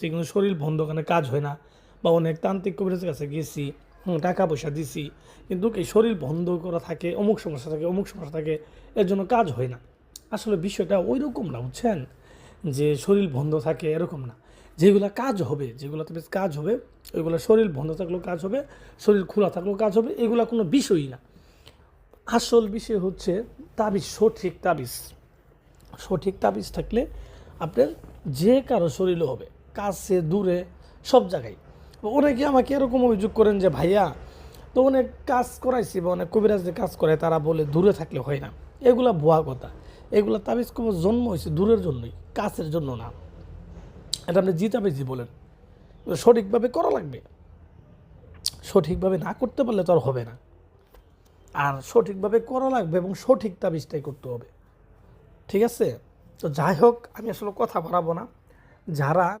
কিন্তু শরীর বন্ধ ওখানে কাজ হয় না? বা অনেক তান্ত্রিক কবিরাজের কাছে গেছি টাকা পয়সা দিছি, কিন্তু এই শরীর বন্ধ করা থাকে, অমুক সমস্যা থাকে, অমুক সমস্যা থাকে, এর জন্য কাজ হয় না। আসলে বিষয়টা ওই রকম না, বুঝছেন? যে শরীর বন্ধ থাকে এরকম না। যেগুলো কাজ হবে, যেগুলোতে বেশ কাজ হবে, ওইগুলো শরীর বন্ধ থাকলেও কাজ হবে, শরীর খোলা থাকলেও কাজ হবে, এগুলো কোনো বিষয়ই না। আসল বিষয় হচ্ছে তাবিজ, সঠিক তাবিজ। সঠিক তাবিজ থাকলে আপনার যে কারও শরীরও হবে। কাছে, দূরে, সব জায়গায়। অনেকে আমাকে এরকম অভিযোগ করেন যে, ভাইয়া, তো অনেক কাজ করাইছি বা অনেক কবিরাজ যে কাজ করে, তারা বলে দূরে থাকলে হয় না। এগুলা ভুয়া কথা। এগুলা তাবিজ কবর জন্ম হয়েছে দূরের জন্যই, কাছের জন্য না। এটা আপনি জি তাবিজি বলেন সঠিকভাবে করা লাগবে। সঠিকভাবে না করতে পারলে তো আর হবে না। আর সঠিকভাবে করা লাগবে এবং সঠিক তাবিজটাই করতে হবে। ঠিক আছে? তো যাই হোক, আমি আসলে কথা বাড়াবো না। যারা